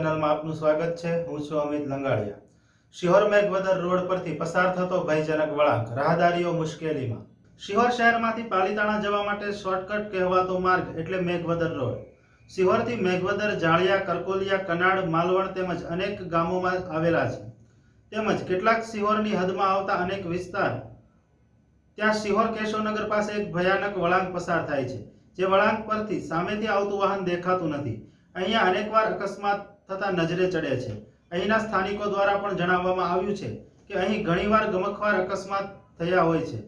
ચેનલમાં આપનું સ્વાગત છે. હું છું અમિત લંગાડિયા. શિહોર મેઘવદર રોડ પરથી પસાર થતો ભયજનક વળાંક, રાહદારીઓ મુશ્કેલીમાં. શિહોર શહેરમાંથી પાલીતાણા જવા માટે શોર્ટકટ કહેવાતો માર્ગ એટલે મેઘવદર રોડ. શિહોરથી મેઘવદર, જાળિયા, કરકોલિયા, કનાડ, માલવણ તેમજ અનેક ગામોમાં આવેલા છે. તેમજ કેટલાક શિહોરની હદમાં આવતા અનેક વિસ્તાર. ત્યાં શિહોર કેશવનગર પાસે એક ભયાનક વળાંક પસાર થાય છે. જે વળાંક પરથી સામેથી આવતું વાહન દેખાતું નથી. અહીંયા અનેકવાર અકસ્માત થતા નજરે ચડે છે. અહીંના સ્થાનિકો દ્વારા પણ જણાવવામાં આવ્યું છે કે અહીં ઘણીવાર ગમખવાર અકસ્માત થયા હોય છે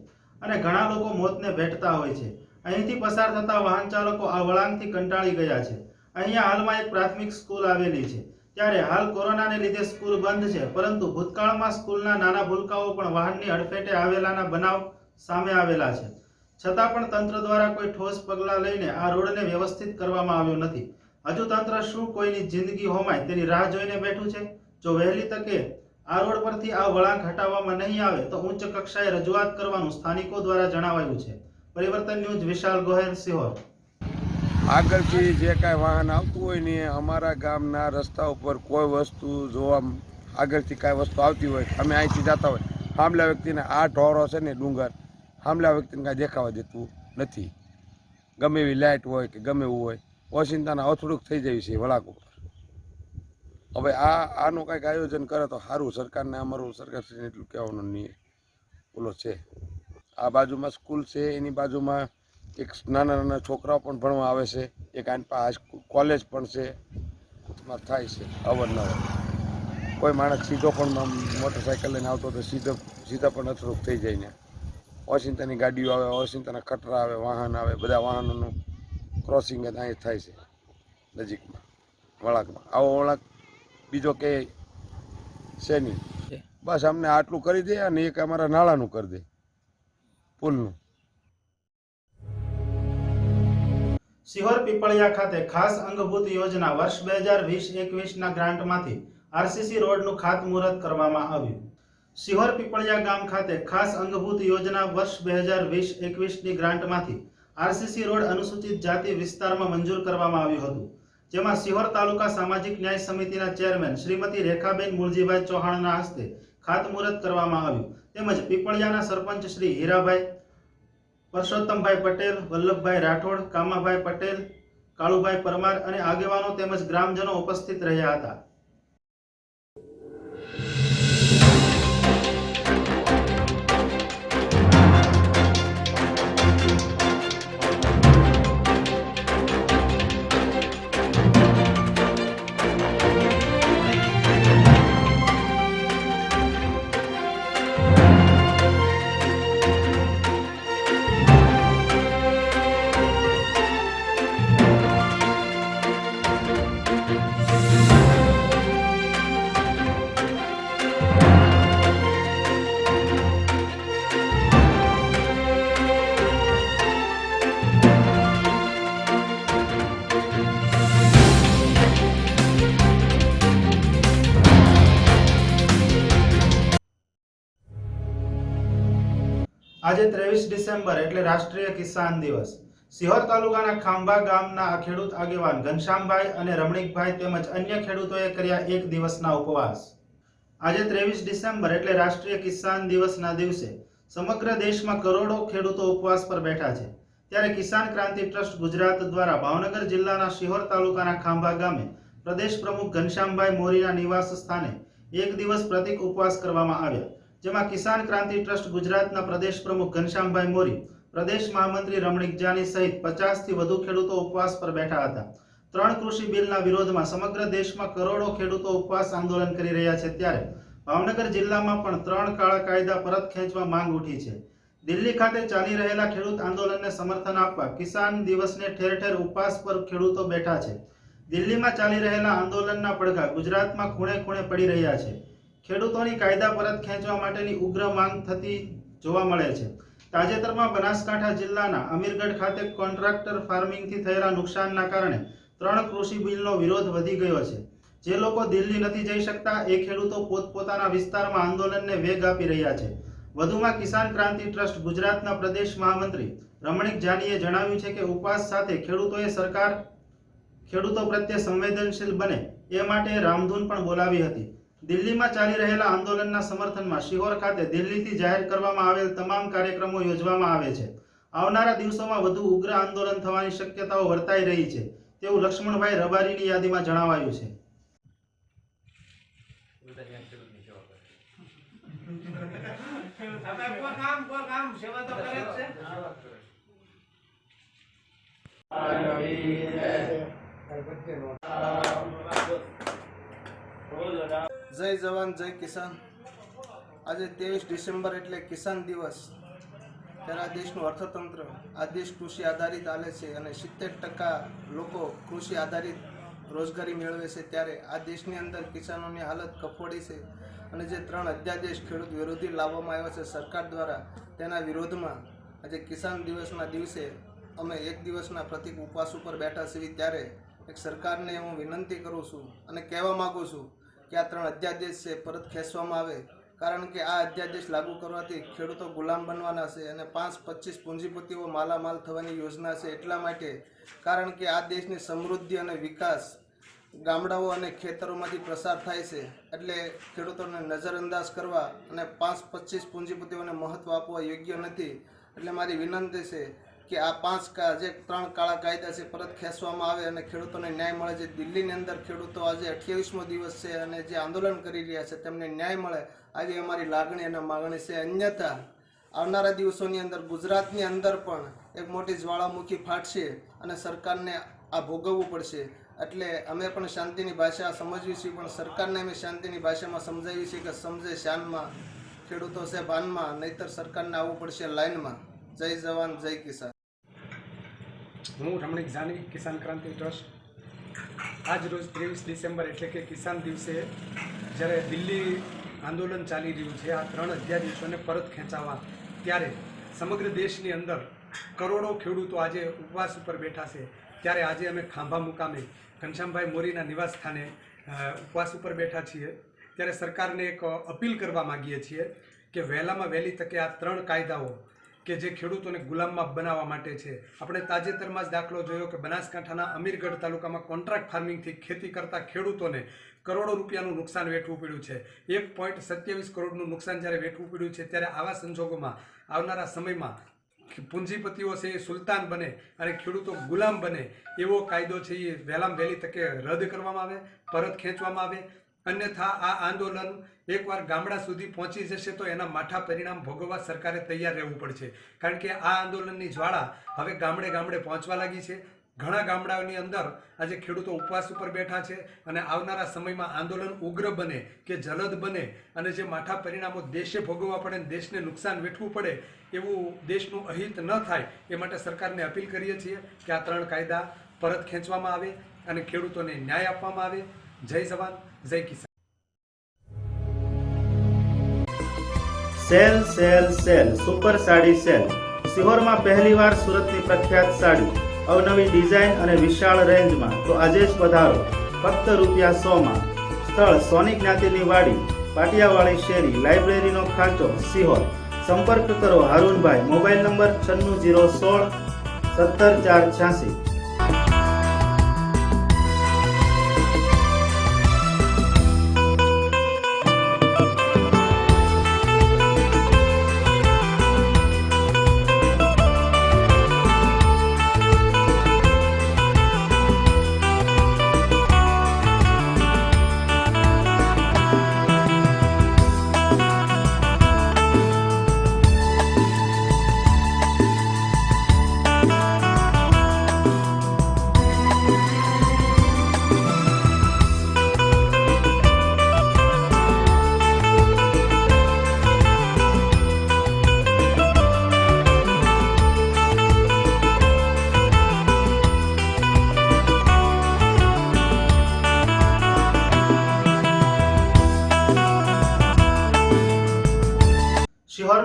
અને ઘણા લોકો મોતને ભેટતા હોય છે. અહીંથી પસાર થતા વાહન ચાલકો આ વળાંકથી કંટાળી ગયા છે. અહીંયા હાલમાં એક પ્રાથમિક સ્કૂલ આવેલી છે. ત્યારે હાલ કોરોનાને લીધે સ્કૂલ બંધ છે, પરંતુ ભૂતકાળમાં સ્કૂલના નાના ભૂલકાઓ પણ વાહનની અડફેટે આવેલાના બનાવ સામે આવેલા છે. છતાં પણ તંત્ર દ્વારા કોઈ ઠોસ પગલાં લઈને આ રોડને વ્યવસ્થિત કરવામાં આવ્યો નથી. હજુ તંત્ર શું કોઈની જિંદગી હોમાય તેની રાહ જોઈને બેઠું છે? જો વહેલી તકે આ રોડ પરથી આ વળાંક હટાવવામાં નહીં આવે, તો ઉચ્ચ કક્ષાએ રજૂઆત કરવાનું સ્થાનિકો દ્વારા જણાવાયું છે. પરિવર્તન ન્યૂઝ વિશાલ ગોહેલ, સિહોર. આગળથી જે કાંઈ વાહન આવતું હોય ને અમારા ગામના રસ્તા ઉપર કોઈ વસ્તુ જોવા આગળથી કાંઈ વસ્તુ આવતી હોય, અમે અહીંથી જતા હોય. હામલા વ્યક્તિને આ ઢોરો છે ને ડુંગર, હામલા વ્યક્તિને કાંઈ દેખાવા દેતું નથી. ગમે એવી લાઇટ હોય કે ગમે એવું હોય ઓચિંતાના અથડુક થઈ જાય છે વળાંક ઉપર. હવે આ, આનું કાંઈક આયોજન કરે તો સારું સરકારને અમારું, સરકારશ્રીને એટલું કહેવાનું નહીં. ઓલો છે. આ બાજુમાં સ્કૂલ છે, એની બાજુમાં એક નાના નાના છોકરાઓ પણ ભણવા આવે છે. એક આની પાસે કોલેજ પણ છે. માં થાય છે, અવારનવાર. કોઈ માણસ સીધો પણ મોટરસાઇકલ લઈને આવતો તો સીધો, સીધા પણ અથડુક થઈ જાય ને. ઓચિંતાની ગાડીઓ આવે ઓચિંતાના ખટરા આવે, વાહન આવે, બધા વાહનોનું ક્રોસિંગ જ અહીં થાય છે નજીકમાં વળાંકમાં. આવો વળાંક બીજો કે છે નહીં. બસ અમને આટલું કરી દે અને એક અમારા નાળાનું કરી દે પુલનું. સિહોર પીપળિયા ખાતે ખાસ અંગભૂત યોજના વર્ષ બે હજાર વીસ એકવીસના ગ્રાન્ટમાંથી આરસીસી રોડનું ખાતમુહૂર્ત કરવામાં આવ્યું. સિહોર પીપળિયા ગામ ખાતે ખાસ અંગભૂત યોજના વર્ષ બે હજાર વીસ એકવીસની ગ્રાન્ટમાંથી આરસીસી રોડ અનુસૂચિત જાતિ વિસ્તારમાં મંજૂર કરવામાં આવ્યું હતું. જેમાં સિહોર તાલુકા સામાજિક ન્યાય સમિતિના ચેરમેન શ્રીમતી રેખાબેન મુળજીભાઈ ચૌહાણના હસ્તે ખાતમુહૂર્ત કરવામાં આવ્યું. તેમજ પીપળિયાના સરપંચ શ્રી હીરાભાઈ, પરસોત્તમભાઈ પટેલ, વલ્લભભાઈ રાઠોડ, કામાભાઈ પટેલ, કાળુભાઈ પરમાર અને આગેવાનો તેમજ ગ્રામજનો ઉપસ્થિત રહ્યા હતા. આજે ત્રેવીસ ડિસેમ્બર એટલે રાષ્ટ્રીય કિસાન દિવસ. સિહોર તાલુકાના ખાંભા ગામના ખેડૂત આગેવાન ઘનશ્યામભાઈ અને રમણીકભાઈ તેમજ અન્ય ખેડૂતોએ કર્યા એક દિવસના ઉપવાસ. આજે ત્રેવીસ ડિસેમ્બર એટલે રાષ્ટ્રીય કિસાન દિવસના દિવસે સમગ્ર દેશમાં કરોડો ખેડૂતો ઉપવાસ પર બેઠા છે. ત્યારે કિસાન ક્રાંતિ ટ્રસ્ટ ગુજરાત દ્વારા ભાવનગર જિલ્લાના શિહોર તાલુકાના ખાંભા ગામે પ્રદેશ પ્રમુખ ઘનશ્યામભાઈ મોરીના નિવાસ સ્થાને એક દિવસ પ્રતિક ઉપવાસ કરવામાં આવ્યા. જેમાં કિસાન ક્રાંતિ ટ્રસ્ટ ગુજરાતના પ્રદેશ પ્રમુખ ઘનશ્યામભાઈ મોરી, પ્રદેશ મહામંત્રી રમણીક જાની સહિત પચાસથી વધુ ખેડૂતો ઉપવાસ પર બેઠા હતા. ત્રણ કૃષિ બિલના વિરોધમાં સમગ્ર દેશમાં કરોડો ખેડૂતો ઉપવાસ આંદોલન કરી રહ્યા છે ત્યારે ભાવનગર જિલ્લામાં પણ ત્રણ કાળા કાયદા પરત ખેંચવા માંગ ઉઠી છે. દિલ્હી ખાતે ચાલી રહેલા ખેડૂત આંદોલનને સમર્થન આપવા કિસાન દિવસને ઠેર ઠેર ઉપવાસ પર ખેડૂતો બેઠા છે. દિલ્હીમાં ચાલી રહેલા આંદોલનના પડઘા ગુજરાતમાં ખૂણે ખૂણે પડી રહ્યા છે. ખેડૂતોની કાયદા પરત ખેંચવા માટેની ઉગ્ર માંગ થતી જોવા મળે છે. તાજેતરમાં બનાસકાંઠા જિલ્લાના અમીરગઢ ખાતે કોન્ટ્રાક્ટર ફાર્મિંગથી થયેલા નુકસાનના કારણે ત્રણ કૃષિ બિલનો વિરોધ વધી ગયો છે. જે લોકો દિલ્હી નથી જઈ શકતા, એ ખેડૂતો પોતપોતાના વિસ્તારમાં આંદોલનને વેગ આપી રહ્યા છે. વધુમાં કિસાન ક્રાંતિ ટ્રસ્ટ ગુજરાતના પ્રદેશ મહામંત્રી રમણીક જાનીએ જણાવ્યું છે કે ઉપવાસ સાથે ખેડૂતોએ સરકાર ખેડૂતો પ્રત્યે સંવેદનશીલ બને, એ માટે રામધૂન પણ બોલાવી હતી. દિલ્હીમાં ચાલી રહેલા આંદોલનના સમર્થનમાં શિહોર ખાતે દિલ્હીથી જાહેર કરવામાં આવેલ તમામ કાર્યક્રમો યોજવામાં આવે છે. આવનારા દિવસોમાં વધુ ઉગ્ર આંદોલન થવાની શક્યતાઓ વર્તાઈ રહી છે તેવું લક્ષ્મણભાઈ રબારીની યાદીમાં જણાવાયું છે. કોઈ જય જવાન, જય કિસાન. આજે ત્રેવીસ ડિસેમ્બર એટલે કિસાન દિવસ. ત્યારે આ દેશનું અર્થતંત્ર, આ દેશ કૃષિ આધારિત ચાલે છે અને સિત્તેર ટકા લોકો કૃષિ આધારિત રોજગારી મેળવે છે. ત્યારે આ દેશની અંદર કિસાનોની હાલત કફોડી છે અને જે ત્રણ અધ્યાદેશ ખેડૂત વિરોધી લાવવામાં આવ્યા છે સરકાર દ્વારા, તેના વિરોધમાં આજે કિસાન દિવસના દિવસે અમે એક દિવસના પ્રતિક ઉપવાસ ઉપર બેઠા છીએ. ત્યારે એક સરકારને હું વિનંતી કરું છું અને કહેવા માગું છું કે આ ત્રણ અધ્યાદેશ છે પરત ખેંચવામાં આવે? કારણ કે આ અધ્યાદેશ લાગુ કરવાથી ખેડૂતો ગુલામ બનવાના છે અને પાંચ પચીસ પૂંજીપતિઓ માલામાલ થવાની યોજના છે એટલા માટે. કારણ કે આ દેશની સમૃદ્ધિ અને વિકાસ ગામડાઓ અને ખેતરોમાંથી પ્રસાર થાય છે. એટલે ખેડૂતોને નજરઅંદાજ કરવા અને પાંચ પચીસ પૂંજીપતિઓને મહત્ત્વ આપવા યોગ્ય નથી. એટલે મારી વિનંતી છે કે આ પાંચ જે ત્રણ કાળા કાયદા છે પરત ખેંચવામાં આવે અને ખેડૂતોને ન્યાય મળે. છે દિલ્હીની અંદર ખેડૂતો આજે અઠ્યાવીસમો દિવસ છે અને જે આંદોલન કરી રહ્યા છે, તેમને ન્યાય મળે. આવી અમારી લાગણી અને માગણી છે. અન્યથા, આવનારા દિવસોની અંદર ગુજરાતની અંદર પણ એક મોટી જ્વાળામુખી ફાટશે અને સરકારને આ ભોગવવું પડશે. એટલે અમે પણ શાંતિની ભાષા સમજવી છીએ, પણ સરકારને અમે શાંતિની ભાષામાં સમજાવી છીએ કે સમજે શાનમાં. ખેડૂતો છે ભાનમાં, નહીતર સરકારને આવવું પડશે લાઇનમાં. જય જવાન, જય કિસાન. હું રમણીક જાની કિસાન ક્રાંતિ ટ્રસ્ટ. આજ રોજ ત્રેવીસ ડિસેમ્બર એટલે કે કિસાન દિવસે જ્યારે દિલ્હી આંદોલન ચાલી રહ્યું છે, આ ત્રણ અધ્યાદેશોને પરત ખેંચાવા, ત્યારે સમગ્ર દેશની અંદર કરોડો ખેડૂતો આજે ઉપવાસ ઉપર બેઠા છે. ત્યારે આજે અમે ખાંભા મુકામે ઘનશ્યામભાઈ મોરીના નિવાસ સ્થાને ઉપવાસ ઉપર બેઠા છીએ. ત્યારે સરકારને એક અપીલ કરવા માગીએ છીએ કે વહેલામાં વહેલી તકે આ ત્રણ કાયદાઓ કે જે ખેડૂતોને ગુલામમાં બનાવવા માટે છે. આપણે તાજેતરમાં જ દાખલો જોયો કે બનાસકાંઠાના અમીરગઢ તાલુકામાં કોન્ટ્રાક્ટ ફાર્મિંગથી ખેતી કરતા ખેડૂતોને કરોડો રૂપિયાનું નુકસાન વેઠવું પડ્યું છે. એક પોઈન્ટ સત્યાવીસ કરોડનું નુકસાન જ્યારે વેઠવું પડ્યું છે, ત્યારે આવા સંજોગોમાં આવનારા સમયમાં પૂંજીપતિઓ છે એ સુલતાન બને અને ખેડૂતો ગુલામ બને એવો કાયદો છે એ વહેલામાં વહેલી તકે રદ કરવામાં આવે, પરત ખેંચવામાં આવે. અન્યથા આ આંદોલન એકવાર ગામડા સુધી પહોંચી જશે તો એના માઠા પરિણામ ભોગવવા સરકારે તૈયાર રહેવું પડશે. કારણ કે આ આંદોલનની જ્વાળા હવે ગામડે ગામડે પહોંચવા લાગી છે. ઘણા ગામડાઓની અંદર આજે ખેડૂતો ઉપવાસ ઉપર બેઠા છે અને આવનારા સમયમાં આંદોલન ઉગ્ર બને કે જલદ બને અને જે માઠા પરિણામો દેશે ભોગવવા પડે અને દેશને નુકસાન વેઠવું પડે એવું દેશનું અહિત ન થાય એ માટે સરકારને અપીલ કરીએ છીએ કે આ ત્રણ કાયદા પરત ખેંચવામાં આવે અને ખેડૂતોને ન્યાય આપવામાં આવે. જય જવાન, જય કિસાન. Sale sale sale, super sari sale. સિહોરમાં પહેલીવાર સુરતની પ્રખ્યાત સાડી. અવનવી ડિઝાઇન અને વિશાળ રેન્જમાં. તો આજે જ પધારો. ફક્ત રૂપિયા સોમાં. સ્થળ સોની જ્ઞાતિની વાડી પાટિયાવાળી શેરી, લાઇબ્રેરીનો ખાંચો, સિહોર. સંપર્ક કરો હારૂનભાઈ, મોબાઈલ નંબર છન્નું જીરો સોળ, સત્તર ચાર છ્યાસી.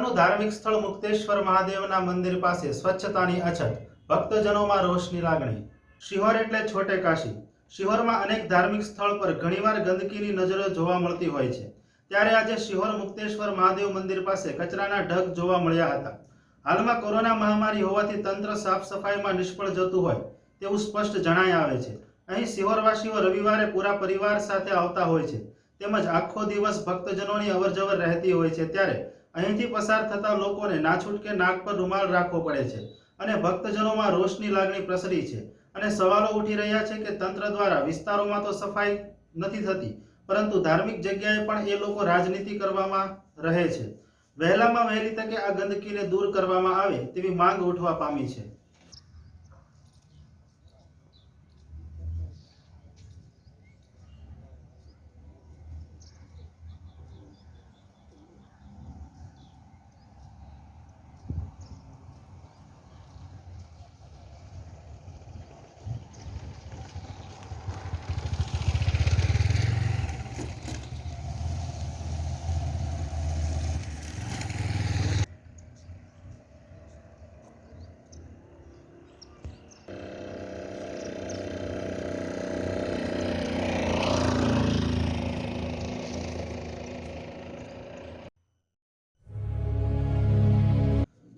શિહોરનું ધાર્મિક સ્થળ મુક્તેશ્વર મહાદેવના મંદિર પાસે સ્વચ્છતાની અછત, ભક્તજનોમાં રોષની લાગણી. શિહોર એટલે છોટે કાશી. શિહોરમાં અનેક ધાર્મિક સ્થળ પર ઘણીવાર ગંદકીની નજરો જોવા મળતી હોય છે. ત્યારે આજે શિહોર મુક્તેશ્વર મહાદેવ મંદિર પાસે કચરાના ઢગ જોવા મળ્યા હતા. હાલમાં કોરોના મહામારી હોવાથી તંત્ર સાફ સફાઈમાં નિષ્ફળ જતું હોય તેવું સ્પષ્ટ જણાય આવે છે. અહીં શિહોરવાસીઓ રવિવારે પૂરા પરિવાર સાથે આવતા હોય છે. તેમજ આખો દિવસ ભક્તજનોની અવરજવર રહેતી હોય છે. ત્યારે અહીંથી પસાર થતા લોકોને ના છૂટકે નાક પર રૂમાલ રાખવો પડે છે અને ભક્તજનોમાં રોષની લાગણી પ્રસરી છે અને સવાલો ઉઠી રહ્યા છે કે તંત્ર દ્વારા વિસ્તારોમાં તો સફાઈ નથી થતી, પરંતુ ધાર્મિક જગ્યાએ પણ એ લોકો રાજનીતિ કરવામાં રહે છે. વહેલામાં વહેલી તકે આ ગંદકીને દૂર કરવામાં આવે તેવી માંગ ઉઠવા પામી છે.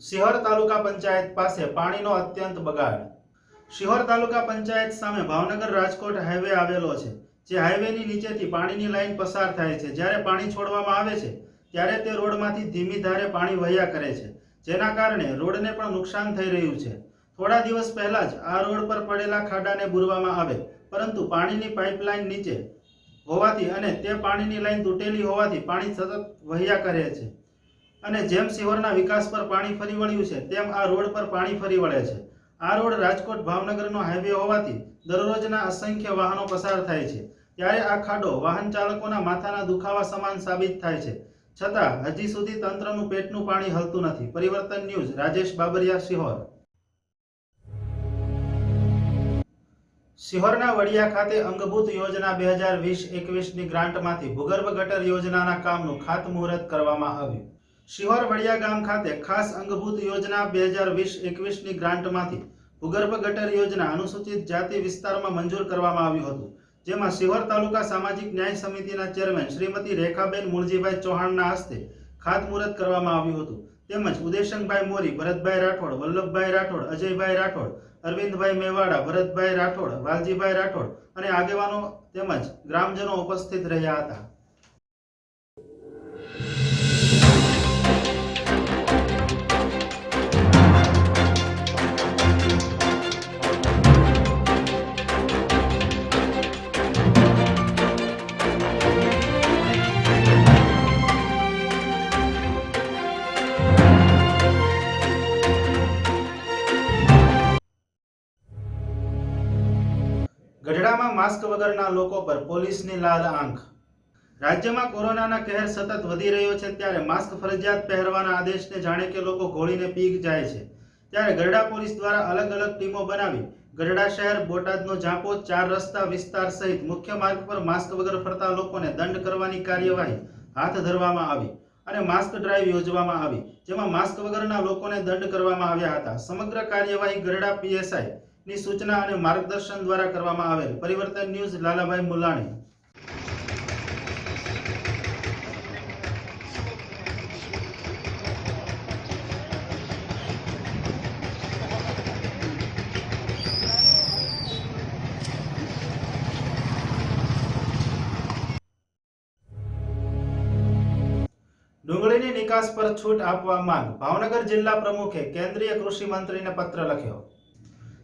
શિહોર તાલુકા પંચાયત પાસે પાણીનો અત્યંત બગાડ. શિહોર તાલુકા પંચાયત સામે ભાવનગર રાજકોટ હાઈવે આવેલો છે, જે હાઈવેની નીચેથી પાણીની લાઈન પસાર થાય છે. જ્યારે પાણી છોડવામાં આવે છે, ત્યારે તે રોડમાંથી ધીમી ધારે પાણી વહ્યા કરે છે, જેના કારણે રોડને પણ નુકસાન થઈ રહ્યું છે. થોડા દિવસ પહેલા જ આ રોડ પર પડેલા ખાડાને બુરવામાં આવે, પરંતુ પાણીની પાઇપલાઇન નીચે હોવાથી અને તે પાણીની લાઈન તૂટેલી હોવાથી પાણી સતત વહ્યા કરે છે. અને જેમ સિહોરના વિકાસ પર પાણી ફરી વળ્યું છે, તેમ આ રોડ પર પાણી ફરી વળે છે. આ રોડ રાજકોટ ભાવનગરનો હાઈવે હોવાથી દરરોજના અસંખ્ય વાહનો પસાર થાય છે. ત્યારે આ ખાડો વાહન ચાલકોના માથાના દુખાવા સમાન સાબિત થાય છે. છતાં, હજી સુધી તંત્રનું પેટનું પાણી હલતું નથી. પરિવર્તન ન્યૂઝ, રાજેશ બાબરિયા, સિહોર. શિહોરના વડિયા ખાતે અંગભૂત યોજના બે હજાર વીસ એકવીસની ગ્રાન્ટમાંથી ભૂગર્ભ ગટર યોજનાના કામનું ખાતમુહૂર્ત કરવામાં આવ્યું. શિહોર વડિયા ગામ ખાતે ખાસ અંગભૂત યોજના બે હજાર વીસ એકવીસની ગ્રાન્ટમાંથી ભૂગર્ભ ગટર યોજના અનુસૂચિત જાતિ વિસ્તારોમાં મંજૂર કરવામાં આવ્યું હતું, જેમાં શિહોર તાલુકા સામાજિક ન્યાય સમિતિના ચેરમેન શ્રીમતી રેખાબેન મૂળજીભાઈ ચૌહાણના હસ્તે ખાતમુહૂર્ત કરવામાં આવ્યું હતું. તેમજ ઉદેશંગભાઈ મોરી, ભરતભાઈ રાઠોડ, વલ્લભભાઈ રાઠોડ, અજયભાઈ રાઠોડ, અરવિંદભાઈ મેવાડા, ભરતભાઈ રાઠોડ, વાલજીભાઈ રાઠોડ અને આગેવાનો તેમજ ગ્રામજનો ઉપસ્થિત રહ્યા હતા. માસ્ક વગરના લોકો પર પોલીસની લાલ આંખ. રાજ્યમાં કોરોનાના કહેર સતત વધી રહ્યો છે ત્યારે માસ્ક ફરજિયાત પહેરવાના આદેશને જાણે કે લોકો ઘોળીને પીક જાય છે. ત્યારે ગરડા પોલીસ દ્વારા અલગ અલગ ટીમો બનાવી ગરડા શહેર, બોટાદનો ઝાંપો, ચાર રસ્તા વિસ્તાર સહિત મુખ્ય માર્ગ પર માસ્ક વગર ફરતા લોકોને દંડ કરવાની કાર્યવાહી હાથ ધરવામાં આવી અને માસ્ક ડ્રાઈવ યોજવામાં આવી, જેમાં માસ્ક વગરના લોકોને દંડ કરવામાં આવ્યા હતા. સમગ્ર કાર્યવાહી ગરડા પીએસઆઈ ની સૂચના અને માર્ગદર્શન દ્વારા કરવામાં આવેલ. પરિવર્તન ન્યૂઝ, લાલાભાઈ મુલાણી. ડુંગળીની નિકાસ પર છૂટ આપવા માંગ. ભાવનગર જિલ્લા પ્રમુખે કેન્દ્રીય કૃષિ મંત્રીને પત્ર લખ્યો.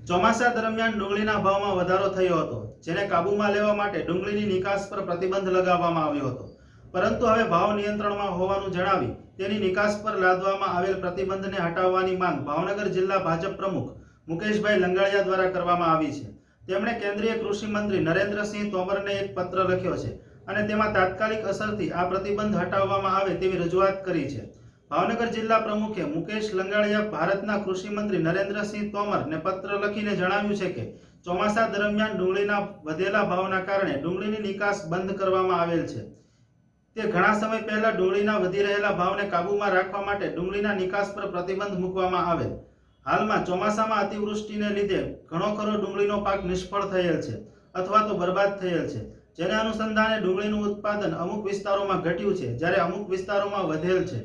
ચોમાસા દરમિયાન ડુંગળીના ભાવમાં વધારો થયો હતો, જેને કાબૂમાં લેવા માટે ડુંગળીની નિકાસ પર પ્રતિબંધ લગાવવામાં આવ્યો હતો. પરંતુ હવે ભાવ નિયંત્રણમાં હોવાનું જણાવી તેની નિકાસ પર લાદવામાં આવેલ પ્રતિબંધને હટાવવાની માંગ ભાવનગર જિલ્લા ભાજપ પ્રમુખ મુકેશભાઈ લંગાળિયા દ્વારા કરવામાં આવી છે. તેમણે કેન્દ્રીય કૃષિ મંત્રી નરેન્દ્રસિંહ તોમરને એક પત્ર લખ્યો છે અને તેમાં તાત્કાલિક અસરથી આ પ્રતિબંધ હટાવવામાં આવે તેવી રજૂઆત કરી છે. ભાવનગર જિલ્લા પ્રમુખે મુકેશ લંગાડિયા ભારતના કૃષિ મંત્રી નરેન્દ્રસિંહ તોમરને પત્ર લખીને જણાવ્યું છે કે ચોમાસા દરમિયાન ડુંગળીના વધેલા ભાવના કારણે ડુંગળીની નિકાસ બંધ કરવામાં આવેલ છે. તે ઘણા સમય પહેલા ડુંગળીના વધી રહેલા ભાવને કાબૂમાં રાખવા માટે ડુંગળીના નિકાસ પર પ્રતિબંધ મૂકવામાં આવેલ. હાલમાં ચોમાસામાં અતિવૃષ્ટિને લીધે ઘણો ખરો ડુંગળીનો પાક નિષ્ફળ થયેલ છે અથવા તો બરબાદ થયેલ છે. જેને અનુસંધાને ડુંગળીનું ઉત્પાદન અમુક વિસ્તારોમાં ઘટ્યું છે, જ્યારે અમુક વિસ્તારોમાં વધેલ છે.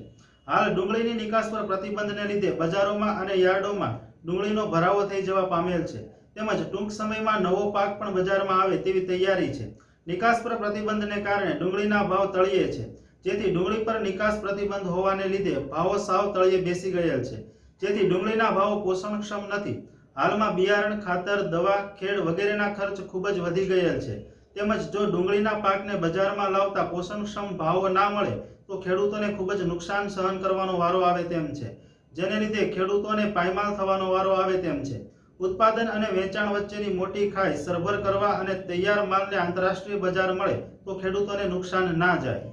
હાલ ડુંગળીની નિકાસ પર પ્રતિબંધને લીધે બજારોમાં અને યાર્ડોમાં ડુંગળીનો ભરાવો થઈ જવા પામેલ છે. તેમજ ટૂંક સમયમાં નવો પાક પણ બજારમાં આવે તેવી તૈયારી છે. નિકાસ પર પ્રતિબંધને કારણે ડુંગળીના ભાવ તળિયે છે. જેથી ડુંગળી પર નિકાસ પ્રતિબંધ હોવાને લીધે ભાવો સાવ તળિયે બેસી ગયેલ છે. જેથી ડુંગળીના ભાવો પોષણક્ષમ નથી. હાલમાં બિયારણ, ખાતર, દવા, ખેડ વગેરેના ખર્ચ ખૂબ જ વધી ગયેલ છે. તેમજ જો ડુંગળીના પાકને બજારમાં લાવતા પોષણક્ષમ ભાવો ના મળે તો ખેડૂતોને ખૂબ જ નુકસાન સહન કરવાનો વારો આવે તેમ છે. જેને લીધે ખેડૂતોને પાયમાલ થવાનો વારો આવે તેમ છે. ઉત્પાદન અને વેચાણ વચ્ચેની મોટી ખાઈ સરભર કરવા અને તૈયાર માલને આંતરરાષ્ટ્રીય બજાર મળે તો ખેડૂતોને નુકસાન ના જાય.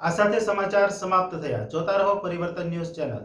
આ સાથે સમાચાર સમાપ્ત થયા. જોતા રહો પરિવર્તન ન્યૂઝ ચેનલ.